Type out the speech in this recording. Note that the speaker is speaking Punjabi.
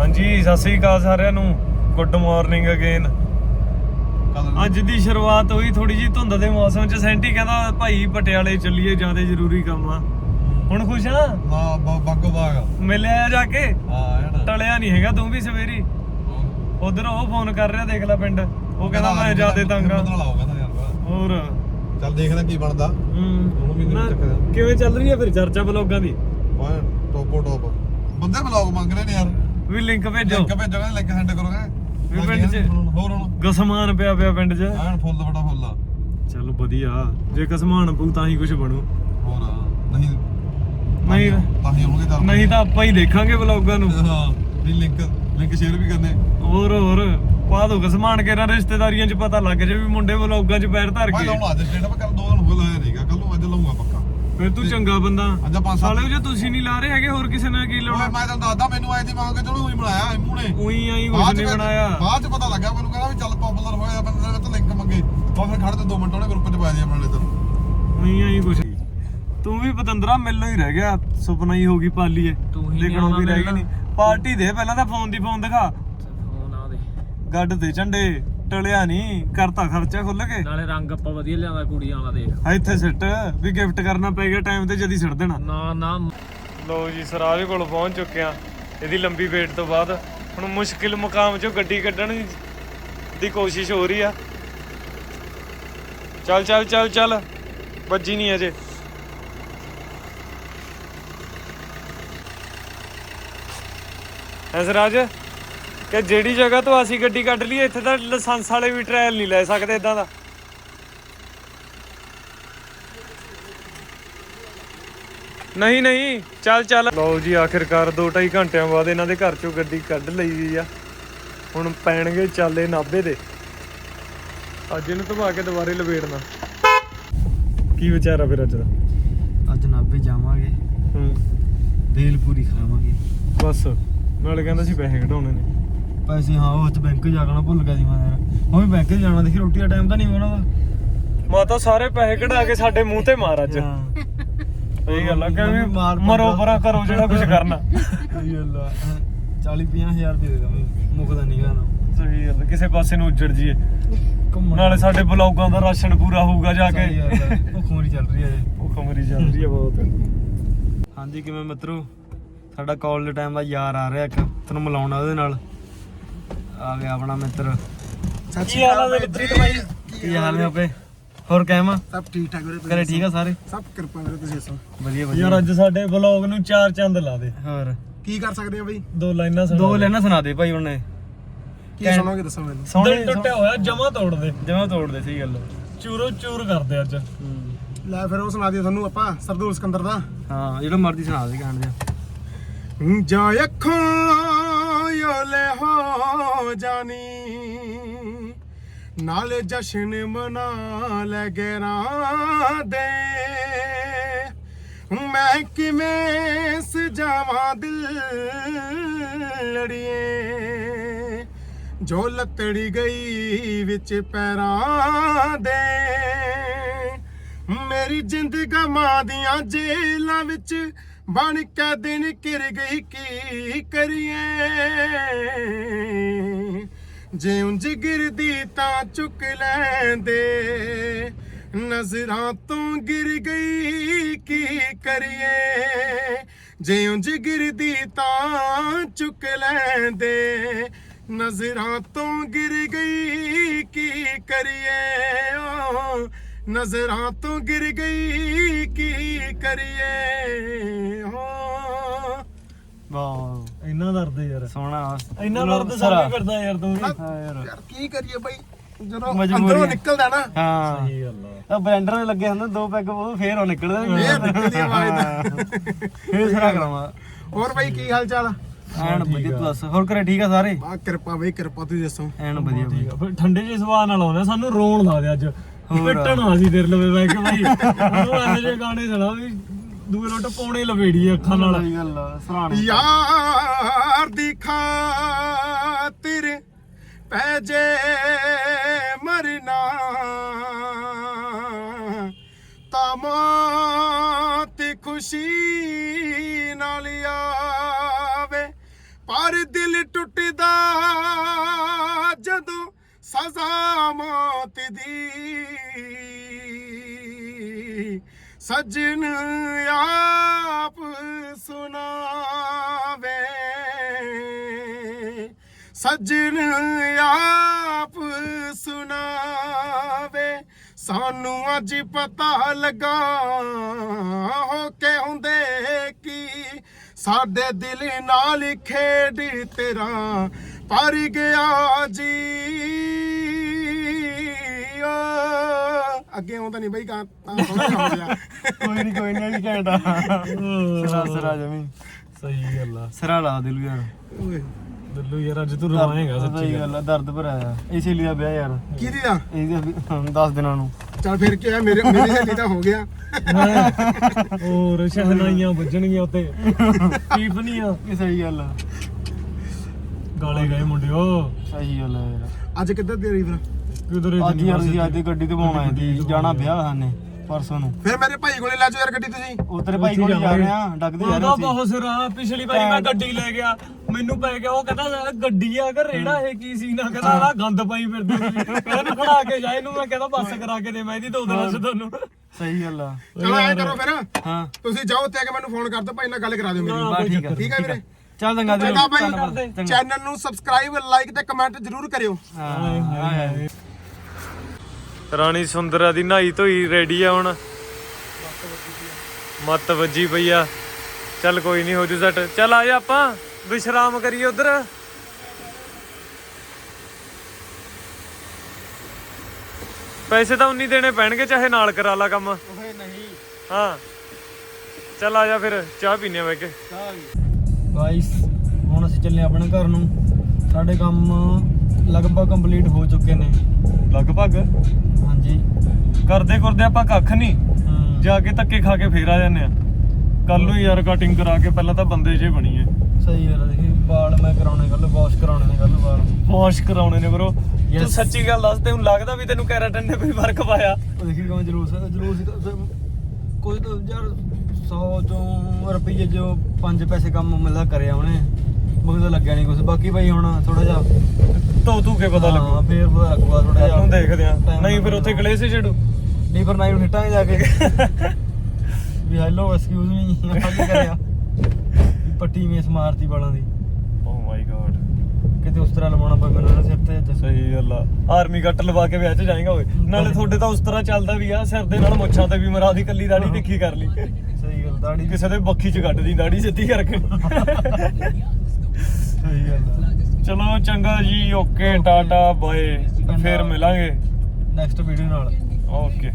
ਹਾਂਜੀ ਸਤਿ ਸ੍ਰੀ ਅਕਾਲ ਸਾਰਿਆਂ ਨੂੰ। ਗੁੱਡ ਮਾਰਨਿੰਗ ਅਗੇਨ ਅੱਜ ਦੀ ਸ਼ੁਰੂਆਤ ਹੋਈ ਥੋੜੀ ਜੀ ਧੁੰਦ ਦੇ ਮੌਸਮ ਚ। ਸੈਂਟੀ ਕਹਿੰਦਾ ਭਾਈ ਪਟਿਆਲੇ ਚੱਲੀਏ ਜ਼ਿਆਦਾ ਜ਼ਰੂਰੀ ਕੰਮ ਆ। ਹੁਣ ਖੁਸ਼ ਆ? ਨਾ ਬਾਗੋ ਬਾਗ ਮਿਲਿਆ ਜਾ ਕੇ? ਹਾਂ ਹੈ ਟਲਿਆ ਨਹੀਂ ਹੈਗਾ ਤੂੰ ਵੀ ਸਵੇਰੀ। ਉਧਰ ਉਹ ਫੋਨ ਕਰ ਰਿਹਾ ਦੇਖ ਲੈ ਪਿੰਡ। ਉਹ ਕਹਿੰਦਾ ਮੈਂ ਜ਼ਿਆਦਾ ਤੰਗ ਆ। ਹੋਰ? ਚੱਲ ਦੇਖਦੇ ਕੀ ਬਣਦਾ। ਹੂੰ। ਕਿਵੇਂ ਚੱਲ ਰਹੀ ਹੈ ਫਿਰ ਚਰਚਾ ਬਲੌਗਾਂ ਦੀ? ਓਏ ਟੋਪੋ ਟੋਪ ਬੰਦੇ ਬਲੌਗ ਮੰਗ ਰਹੇ ਨੇ ਯਾਰ। ਵੀ ਲਿੰਕ ਭੇਜੋ। ਲਿੰਕ ਭੇਜੋ ਕਹਿੰਦੇ ਲਿੰਕ ਸੈਂਡ ਕਰੋਗੇ ਵੀ ਪਿੰਡ 'ਚ- ਹੋਰ ਹੁਣ? ਗਸਮਾਨ ਪਿਆ ਪਿਆ ਪਿੰਡ 'ਚ। ਐਨ ਫੁੱਲ ਬੜਾ ਫੁੱਲ। ਆ ਚੱਲ ਵਧੀਆ। ਜੇ ਕਸਮਾਨ ਪਊ ਤਾਂ ਹੀ ਕੁਝ ਬਣੂ। ਹੋਰ ਨਹੀਂ ਨਹੀਂ ਤਾਂ ਹੀ ਆਉਣਗੇ ਤਾਂ ਨਹੀਂ ਤਾਂ ਆਪਾਂ ਹੀ ਦੇਖਾਂਗੇ ਵਲੌਗਾਂ ਨੂੰ। ਹਾਂ ਵੀ ਲਿੰਕ ਲਿੰਕ ਸ਼ੇਅਰ ਵੀ ਕਰਨੇ। ਹੋਰ ਹੋਰ। ਪਾ ਦੋ ਕਸਮਾਨ ਕੇ ਰਿਸ਼ਤੇਦਾਰੀਆਂ 'ਚ ਪਤਾ ਲੱਗ ਜੇ ਵੀ ਮੁੰਡੇ ਵਲੌਗਾਂ 'ਚ ਪੈਰ ਧਰ ਮੈਂ ਕੇ। ਲਾਉਣਾ ਅੱਜ ਸਟੇਟ ਕੱਲ ਦੋ ਦਿਨ ਹੋ ਲਾਇਆ ਨਹੀਂਗਾ ਕੱਲ ਨੂੰ ਅੱਜ ਲਾਉਂਗਾ ਪੱਕਾ। ਫਿਰ ਤੂੰ ਚੰਗਾ ਬੰਦਾ। ਅੱਜ ਪੰਜ ਸਾਲੇ ਜੇ ਤੁਸੀਂ ਨਹੀਂ ਲਾ ਰਹੇ ਹੈਗੇ ਹੋਰ ਕਿਸੇ ਨੇ ਕੀ ਓਏ ਲਾਉਣਾ ਮੈਂ ਤੁਹਾਨੂੰ ਦੱਸਦਾ ਮੈਨੂੰ ਆਏ ਦੀ ਮੰਗ ਕੇ ਚਲੋ ਉਹੀ ਬਣਾਇਆ ਐਮੂ ਨੇ। ਉਹੀ ਆਈ ਕੁਝ ਨਹੀਂ ਬਣਾਇਆ। ਬਾਅਦ ਚ ਪਤਾ ਲੱਗਾ ਮੈਨੂੰ ਕਹਿੰਦਾ ਵੀ ਚੱਲ ਪਪੂਲਰ ਹੋਇਆ ਬੰਦੇ ਨੇ ਤਾਂ ਲਿੰਕ ਮੰਗੇ। ਉਹ ਫਿਰ ਖੜ ਤੇ 2 ਮਿੰਟ ਉਹਨੇ ਗਰੁੱਪ ਚ ਪਾਇਆ ਜੀ ਆਪਣੇ ਲਈ ਤਾਂ ਉਹੀ ਆਈ ਕੁਝ ਤੂੰ ਵੀ ਪਤੰਦਰਾ ਮਿਲਣੋਂ ਹੀ ਰਹਿ ਗਿਆ। ਸੁਪਨਾ ਹੀ ਹੋ ਗਈ ਪਾਲੀਏ ਤੂੰ ਹੀ ਦੇਖਣੋਂ ਵੀ ਨਹੀਂ ਰਹਿ ਗਈ ਨਹੀਂ। ਪਾਰਟੀ ਦੇ ਪਹਿਲਾਂ ਤਾਂ ਫੋਨ ਦੀ ਫੋਨ ਦਿਖਾ। ਫੋਨ ਆ ਦੇ। ਗੱਡ ਦੇ ਝੰਡੇ। ਟਲਿਆ ਨਹੀਂ ਕਰਤਾ ਖਰਚਾ ਖੁੱਲ ਕੇ। ਨਾਲੇ ਰੰਗ ਆਪਾਂ ਵਧੀਆ ਲਿਆਂਦਾ ਕੁੜੀਆਂ ਵਾਲਾ ਦੇਖ। ਆ ਇੱਥੇ ਸਿੱਟ ਵੀ ਗਿਫਟ ਕਰਨਾ ਪੈ ਗਿਆ ਟਾਈਮ ਤੇ ਜਦੀ ਸਿੱਟ ਦੇਣਾ। ਨਾ ਨਾ। ਲੋ ਜੀ ਸਰਾਜ ਕੋਲ ਪਹੁੰਚ ਚੁੱਕੇ ਆ ਇਹਦੀ ਲੰਬੀ ਵੇਟ ਤੋਂ ਬਾਅਦ। ਹੁਣ ਮੁਸ਼ਕਿਲ ਮੁਕਾਮ ਚੋਂ ਗੱਡੀ ਕੱਢਣ ਦੀ- ਕੋਸ਼ਿਸ਼ ਹੋ ਰਹੀ ਆ। ਚੱਲ ਚੱਲ ਚੱਲ ਚੱਲ। ਵੱਜੀ ਨਹੀਂ ਅਜੇ। ਐ ਸਰਾਜ? ਕਿ ਜਿਹੜੀ ਜਗ੍ਹਾ ਤੋਂ ਅਸੀਂ ਗੱਡੀ ਕੱਢ ਲਈ ਇੱਥੇ ਤਾਂ ਲਾਇਸੈਂਸ ਵਾਲੇ ਵੀ ਟ੍ਰਾਇਲ ਨਹੀਂ ਲੈ ਸਕਦੇ ਇਦਾਂ ਦਾ। ਨਹੀਂ ਨਹੀਂ ਚੱਲ ਚੱਲ। ਲਓ ਜੀ ਆਖਿਰਕਾਰ 2.5 ਘੰਟਿਆਂ ਬਾਅਦ ਇਹਨਾਂ ਦੇ ਘਰ ਚੋਂ ਗੱਡੀ ਕੱਢ ਲਈ ਗਈ ਆ। ਹੁਣ ਪੈਣਗੇ ਚਾਲੇ ਨਾਭੇ ਦੇ। ਅੱਜ ਇਹਨੂੰ ਧਵਾ ਕੇ ਦੁਬਾਰੇ ਲਵੇੜਨਾ ਕੀ ਵਿਚਾਰਾ ਫਿਰ ਅੱਜ ਦਾ? ਅੱਜ ਨਾਭੇ ਜਾਵਾਂਗੇ। ਹੂੰ। ਬੇਲ ਪੂਰੀ ਖਾਵਾਂਗੇ। ਬਸ। ਨਾਲੇ ਕਹਿੰਦਾ ਸੀ ਪੈਸੇ ਕਢਾਉਣੇ ਨੇ। ਪੈਸੇ ਹਾਂ ਉਹ ਤੇ ਬੈਂਕ ਜਾਣਾ ਭੁੱਲ ਗਿਆ ਸੀ ਮੈਂ ਯਾਰ। ਉਹ ਵੀ ਬੈਂਕ ਜਾਣਾ ਦੇਖੀ ਰੋਟੀ ਦਾ ਟਾਈਮ ਤਾਂ ਨਹੀਂ ਹੋਣਾ ਦਾ ਮਾਤਾ ਸਾਰੇ ਪੈਸੇ ਕਢਾ ਕੇ ਸਾਡੇ ਮੂੰਹ ਤੇ ਮਾਰ ਅੱਜ। ਸਹੀ ਗੱਲ ਆ ਕਹਿੰਦੇ ਮਾਰ ਮਰੋ ਪਰਾਂ ਕਰੋ ਜਿਹੜਾ ਕੁਝ ਕਰਨਾ। ਸਹੀ ਗੱਲ ਆ 40 ਹਜ਼ਾਰ ਰੁਪਏ ਦੇ ਦਾਂ ਮੁੱਕਦਾ ਨਹੀਂ ਗਾਣਾ ਸਹੀ ਗੱਲ ਆ, ਕਿਸੇ ਪਾਸੇ ਨੂੰ ਉੱਜੜ ਜੀਏ ਘੁੰਮਣ। ਨਾਲੇ ਸਾਡੇ ਬਲੌਗਾਂ ਦਾ ਰਾਸ਼ਨ ਪੂਰਾ ਹੋਊਗਾ ਜਾ ਕੇ। ਸਹੀ ਗੱਲ ਆ, ਭੁੱਖ ਮਰੀ ਚੱਲ ਰਹੀ ਹੈ ਉਹ ਕਮਰੀ ਚੱਲ ਰਹੀ ਹੈ ਬਹੁਤ। ਹਾਂਜੀ ਕਿਵੇਂ ਮਿੱਤਰੋ? ਸਾਡਾ ਕਾਲ ਦੇ ਟਾਈਮ ਦਾ ਯਾਰ ਆ ਰਿਹਾ ਇੱਕ ਤੈਨੂੰ ਮਿਲਾਉਣਾ ਉਹਦੇ ਨਾਲ। ਆ ਗਿਆ ਆਪਣਾ ਮਿੱਤਰ। ਕੀ ਹਾਲ ਆ ਮੇਰੇ ਪ੍ਰੀਤ ਭਾਈ? ਕੀ ਹਾਲ ਨੇ ਆਪੇ? ਹੋਰ ਕਹਿਮਾ ਸਭ ਠੀਕ ਠਾਕ ਵੀਰੇ ਤੁਸੀਂ ਘਰੇ ਠੀਕ ਆ ਸਾਰੇ? ਸਭ ਕਿਰਪਾ ਵੀਰੇ ਤੁਸੀਂ ਦੱਸੋ? ਵਧੀਆ ਵਧੀਆ। ਯਾਰ ਅੱਜ ਸਾਡੇ ਬਲੌਗ ਨੂੰ ਚਾਰ ਚੰਦ ਲਾ ਦੇ। ਹੋਰ? ਕੀ ਕਰ ਸਕਦੇ ਆ ਬਈ ਦੋ ਲਾਈਨਾਂ ਸੁਣਾ ਦੋ ਲੈਣਾ ਸੁਣਾ ਦੇ ਭਾਈ ਉਹਨੇ। ਕੀ ਸੁਣੋਗੇ ਦੱਸੋ ਮੈਨੂੰ। ਸੋਹਣੇ ਦਿਲ ਟੁੱਟਿਆ ਹੋਇਆ ਜਮਾ ਤੋੜ ਦੇ। ਜਮਾ ਤੋੜ ਦੇ ਸਹੀ ਗੱਲ ਚੂਰੋ ਚੂਰ ਕਰਦੇ ਅੱਜ। ਲੈ ਫਿਰ ਉਹ ਸੁਣਾ ਦਿਓ ਤੁਹਾਨੂੰ ਆਪਾਂ ਸਰਦੂਲ ਸਿਕੰਦਰ ਦਾ। ਹਾਂ ਜਿਹੜਾ ਮਰਜ਼ੀ ਸੁਣਾ ਦੇ ਕਹਿਣ ਦੇ ਜਾ ਅੱਖਾਂ ਯੋਲੇ ਹੋ ਜਾਨੀ। ਨਾਲ ਜਸ਼ਨ ਮਨਾ ਲੈ ਗਰਾਂ ਦੇ। ਮੈਂ ਕਿਵੇਂ ਸਜਾਵਾਂ ਦਿਲ ਲੜੀਏ। ਜੋ ਲੱਤੜੀ ਗਈ ਵਿੱਚ ਪੈਰਾਂ ਦੇ। ਮੇਰੀ ਜਿੰਦ ਗਮਾਂ ਦੀਆਂ ਜੇਲਾਂ ਵਿੱਚ ਬਣ ਕੇ ਦਿਨ ਕਿਰ ਗਈ ਕੀ ਕਰੀਏ? ਜੇ ਉਂਝ ਗਿਰਦੀ ਤਾਂ ਚੁੱਕ ਲੈਂਦੇ। ਨਜ਼ਰਾਂ ਤੋਂ ਗਿਰ ਗਈ ਕੀ ਕਰੀਏ? ਜੇ ਉਂਝ ਗਿਰਦੀ ਤਾਂ ਚੁੱਕ ਲੈਂਦੇ। ਨਜ਼ਰਾਂ ਤੋਂ ਗਿਰ ਗਈ ਕੀ ਕਰੀਏ? ਨਜ਼ਰਾਂ ਤੋਂ ਗਿਰ ਗਈ ਕੀ ਕਰੀਏ? ਹੋ। ਵਾਹ ਇੰਨਾ ਦਰਦ ਯਾਰ। ਸੋਹਣਾ। ਇੰਨਾ ਦਰਦ ਸਾਰਾ ਕਰਦਾ ਯਾਰ ਤੂੰ ਵੀ। ਹਾਂ ਯਾਰ। ਯਾਰ ਕੀ ਕਰੀਏ ਬਾਈ? ਜਦੋਂ ਅੰਦਰੋਂ। ਨਿਕਲਦਾ ਨਾ। ਹਾਂ। ਸਹੀ ਗੱਲ ਆ। ਆ ਬਲੈਂਡਰ ਦੇ ਲੱਗੇ ਹੁੰਦੇ ਦੋ ਪੈਗ ਉਹ ਫੇਰ ਉਹ ਨਿਕਲਦੇ ਇਹ ਨਿਕਲਦੀ ਆਵਾਜ਼ ਦਾ ਫੇਰ ਸਾਰਾ ਕਰਾਵਾ। ਹੋਰ ਬਾਈ ਕੀ ਹਾਲ ਚਾਲ ਐਨ ਵਧੀਆ ਤੂੰ ਦੱਸ ਹੋਰ ਘਰੇ ਠੀਕ ਆ ਸਾਰੇ? ਬਾ ਕਿਰਪਾ ਬਈ ਕਿਰਪਾ ਤੁਸੀਂ ਦੱਸੋ। ਐਨ ਵਧੀਆ ਬਈ ਠੀਕ ਆ। ਫਿਰ ਠੰਡੇ ਜਿਹੇ ਸੁਭਾਅ ਨਾਲ ਆਉਂਦਾ ਸਾਨੂੰ ਰੋਣ ਲਾ ਦੇ ਅੱਜ। ਪਿੱਟਣ ਸੀ ਤੇਰੇ ਲਵੇ ਬੈ ਕੇ ਭਾਈ ਉਹ ਇਹੋ ਜਿਹੇ ਗਾਣੇ ਸੁਣਾ ਵੀ ਦੂਏ ਲੋਟ ਪਾਉਣੇ ਲਵੇੜੀ ਅੱਖਾਂ ਨਾਲ। ਸਹੀ ਗੱਲ ਆ ਸਰਾਣੇ। ਯਾਰ ਦੀ ਖਾਤਰ ਪੈ ਜੇ ਮਰਨਾ ਤਾਂ ਮੌਤ ਖੁਸ਼ੀ ਨਾਲ ਆਵੇ। ਪਰ ਦਿਲ ਟੁੱਟਦਾ ਜਦੋਂ ਸਜ਼ਾ ਮੌਤ ਦੀ ਸਜਣ ਆਪ ਸੁਣਾਵੇ। ਸਜਣ ਆਪ ਸੁਣਾਵੇ। ਸਾਨੂੰ ਅੱਜ ਪਤਾ ਲੱਗਾ ਹੋ ਕੇ ਹੁੰਦੇ ਕੀ। ਸਾਡੇ ਦਿਲ ਨਾਲ ਖੇਡ ਤੇਰਾ ਪਰ ਗਿਆ ਜੀ। ਓ। ਅੱਗੇ ਆਉਂਦਾ ਨਹੀਂ ਬਈ ਕਾਂ ਤਾਂ ਸੋਹਣਾ ਕੰਮ ਜਿਹਾ ਕੋਈ ਨਹੀਂ ਕੋਈ ਨਹੀਂ ਘੈਂਟਾ ਸਰਾ ਸਰਾ ਜਮੀ। ਸਹੀ ਗੱਲ ਆ। ਸਰਾ ਲਾ ਦਿਲ ਯਾਰ। ਓਏ। ਦੱਲੂ ਯਾਰ ਅੱਜ ਤੂੰ ਰਵਾਏਗਾ ਸਹੀ ਸੱਚੀ ਗੱਲ। ਆ ਦਰਦ ਭਰਿਆ ਇਸੇ ਲਈ ਦਾ ਵਿਆਹ ਯਾਰ। ਕਿਹਦੀ ਦਾ? ਇਹਦੇ 10 ਦਿਨਾਂ ਨੂੰ। ਚੱਲ ਫਿਰ ਕੀ ਹੋਇਆ ਮੇਰੇ ਮੇਰੀ ਸਹੇਲੀ ਤਾਂ ਹੋ ਗਿਆ। ਹੋਰ ਸ਼ਹਨਾਈਆਂ ਵੱਜਣਗੀਆਂ ਉੱਤੇ। ਇਹ ਸਹੀ ਗੱਲ ਆ। ਗਾਲੇ ਗਏ ਮੁੰਡਿਓ। ਸਹੀ ਗੱਲ ਆ ਯਾਰ। ਅੱਜ ਕਿੱਧਰ ਤੇਰੀ ਫਿਰ? ਕਿਧਰੇ ਅੱਜ ਯਾਰ ਅਸੀਂ ਅੱਜ ਦੀ ਗੱਡੀ ਤੇ ਪਾਉਣਾ ਹੈ ਜੀ ਜਾਣਾ ਵਿਆਹ ਸਾਨੇ ਪਰਸੋਂ ਨੂੰ। ਫਿਰ ਮੇਰੇ ਭਾਈ ਕੋਲੇ ਲੈ ਜਾਓ ਯਾਰ ਗੱਡੀ ਤੁਸੀਂ। ਉਹ ਤੇਰੇ ਭਾਈ ਕੋਲ ਜਾ ਰਹੇ ਆ ਡੱਕਦੇ ਜਾ ਰਹੇ ਉਹਦਾ ਸੀ ਬਹੁਤ ਸਿਰਾ ਪਿਛਲੀ ਵਾਰੀ ਮੈਂ ਗੱਡੀ ਲੈ ਗਿਆ ਮੈਨੂੰ ਪੈ ਗਿਆ ਉਹ ਕਹਿੰਦਾ ਸਾਲਾ ਗੱਡੀ ਆ ਕਿ ਰੇੜਾ ਇਹ ਕੀ ਸੀ ਨਾ? ਕਹਿੰਦਾ ਆ ਗੰਦ ਪਾਈ ਫਿਰਦੇ ਸੀ। ਕਹਿੰਦਾ ਤੂੰ ਖੜਾ ਕੇ ਜਾ ਇਹਨੂੰ ਮੈਂ ਕਹਿੰਦਾ ਬੱਸ ਕਰਾ ਕੇ ਦੇ ਮੈਂ ਇਹਦੀ ਦੋ ਦਿਨਾਂ ਚ ਤੁਹਾਨੂੰ। ਸਹੀ ਗੱਲ ਆ। ਚਲੋ ਐ ਕਰੋ ਫਿਰ। ਹਾਂ। ਤੁਸੀਂ ਜਾਓ ਤੇ ਆ ਕੇ ਮੈਨੂੰ ਫੋਨ ਕਰ ਦਿਓ ਭਾਈ ਨਾਲ ਗੱਲ ਕਰਾ ਦਿਓ ਮੇਰੀ। ਬਾ ਠੀਕ ਆ। ਠੀਕ ਹੈ ਵੀਰੇ। ਚੱਲ ਚੰਗਾ ਜੀ ਚੰਗਾ। ਭਾਈ। ਚੈਨਲ ਨੂੰ ਸਬਸਕ੍ਰਾਈਬ ਲਾਈਕ ਤੇ ਕਮੈਂਟ ਜ਼ਰੂਰ ਕਰਿਓ। ਹਾਂ। ਰਾਣੀ ਸੁੰਦਰਾ ਦੀ ਨਹਾਈ ਧੋਈ ਰੈਡੀ ਆ ਹੁਣ। ਮੱਤ ਵੱਜੀ ਪਈ ਆ। ਚੱਲ ਕੋਈ ਨਹੀਂ ਹੋ ਜੂ ਸੈਟ। ਚੱਲ ਆ ਜਾ ਆਪਾਂ ਵਿਸ਼ਰਾਮ ਕਰੀਏ ਉਧਰ। ਪੈਸੇ ਤਾਂ ਉਨੀ ਦੇਣੇ ਪੈਣਗੇ ਚਾਹੇ ਨਾਲ ਕਰਾ ਲਾ ਕੰਮ। ਓਏ ਨਹੀਂ। ਹਾਂ। ਚੱਲ ਆ ਜਾ ਫਿਰ ਚਾਹ ਪੀਨੇ ਬੈ ਕੇ। ਗਾਇਸ ਹੁਣ ਅਸੀਂ ਚੱਲੇ ਆਪਣੇ ਘਰ ਨੂੰ। ਸਾਡੇ ਕੰਮ ਲਗਭਗ ਕੰਪਲੀਟ ਹੋ ਚੁੱਕੇ ਨੇ। ਲਗਭਗ? ਹਾਂਜੀ। ਕਰਦੇ ਕਰਦੇ ਆਪਾਂ ਕੱਖ ਨਹੀਂ। ਜਾ ਕੇ ਧੱਕੇ ਖਾ ਕੇ ਫੇਰ ਆ ਜਾਂਦੇ ਆ। ਕੱਲ ਨੂੰ ਯਾਰ ਕਟਿੰਗ ਕਰਾ ਕੇ ਪਹਿਲਾਂ ਤਾਂ ਬੰਦੇ ਜੇ ਬਣੀਏ ਸਹੀ ਗੱਲ ਦੇਖੀ ਵਾਲ ਮੈਂ ਕਰਾਉਣੇ ਕੱਲ ਵਾਸ਼ ਕਰਾਉਣੇ ਨੇ ਕੱਲ ਵਾਲ। ਵਾਸ਼ ਕਰਾਉਣੇ ਨੇ ਬਰੋ ਤੂੰ. ਸੱਚੀ ਗੱਲ ਦੱਸ ਤੈਨੂੰ ਲੱਗਦਾ ਵੀ ਤੈਨੂੰ ਕੈਰਾਟਨ ਨੇ ਕੋਈ ਫ਼ਰਕ ਪਾਇਆ? ਦੇਖੀ ਕਿਵੇਂ ਜਲੂਸ ਹੈ ਜਲੂਸ ਕੋਈ ਤਾਂ ਯਾਰ 100 ਚੋਂ ਰੁਪਈਏ ਜੋ 5 ਪੈਸੇ ਕੰਮ ਮਿਲਦਾ ਕਰਿਆ ਉਹਨੇ। ਮੈਨੂੰ ਤਾਂ ਲੱਗਿਆ ਨਹੀਂ ਕੁਝ ਬਾਕੀ ਭਾਈ ਹੁਣ ਥੋੜਾ ਜਿਹਾ ਤੋ ਤੂੰ ਕੇ ਪਤਾ ਹਾਂ, ਲੱਗੂ। ਫੇਰ ਪਤਾ ਲੱਗੂਗਾ ਥੋੜਾ ਜਿਹਾ ਨੂੰ ਦੇਖਦੇ ਆ Time ਨਹੀਂ ਫਿਰ ਉੱਥੇ ਕਲੇਸ਼ ਹੀ ਛੱਡੂ ਨਹੀਂ ਪਰ ਨਾਈ ਨੂੰ ਹਿੱਟਾਂਗੇ ਜਾ ਕੇ। ਵੀ ਹੈਲੋ ਐਕਸਕਿਊਜ਼ ਮੀ ਕੀ ਕਰਿਆ? ਪੱਟੀ ਮੇਸ ਮਾਰਤੀ ਵਾਲਾਂ ਦੀ। ਓ ਮਾਈ ਗॉड ਕਿਤੇ ਉਸ ਤਰ੍ਹਾਂ ਲਵਾਉਣਾ ਪਏ ਮੈਨੂੰ ਨਾ ਸਿਰ ਤੇ। ਸਹੀ ਗੱਲ ਆ। ਆਰਮੀ ਕੱਟ ਲਵਾ ਕੇ ਵਿਆਹ 'ਚ ਜਾਏਗਾ ਓਏ। ਨਾਲੇ ਤੁਹਾਡੇ ਤਾਂ ਉਸ ਤਰ੍ਹਾਂ ਚੱਲਦਾ ਵੀ ਆ ਸਿਰ ਦੇ ਨਾਲ ਮੁੱਛਾਂ ਤੇ ਵੀ ਮਰਾ ਦੀ ਕੱਲੀ ਦਾੜੀ ਤਿੱਖੀ ਕਰ ਲਈ। ਸਹੀ ਗੱਲ ਦਾੜੀ ਕਿਸੇ ਦੇ ਬੱਖੀ 'ਚ ਕੱਢ ਦੀ ਦਾੜੀ ਸਿੱਧੀ ਕਰਕੇ। ਸਹੀ ਗੱਲ ਆ। ਚਲੋ ਚੰਗਾ ਜੀ ਓਕੇ ਟਾਟਾ ਬਾਏ। ਫੇਰ ਮਿਲਾਂਗੇ। ਨੈਕਸਟ ਵੀਡੀਓ ਨਾਲ। ਓਕੇ।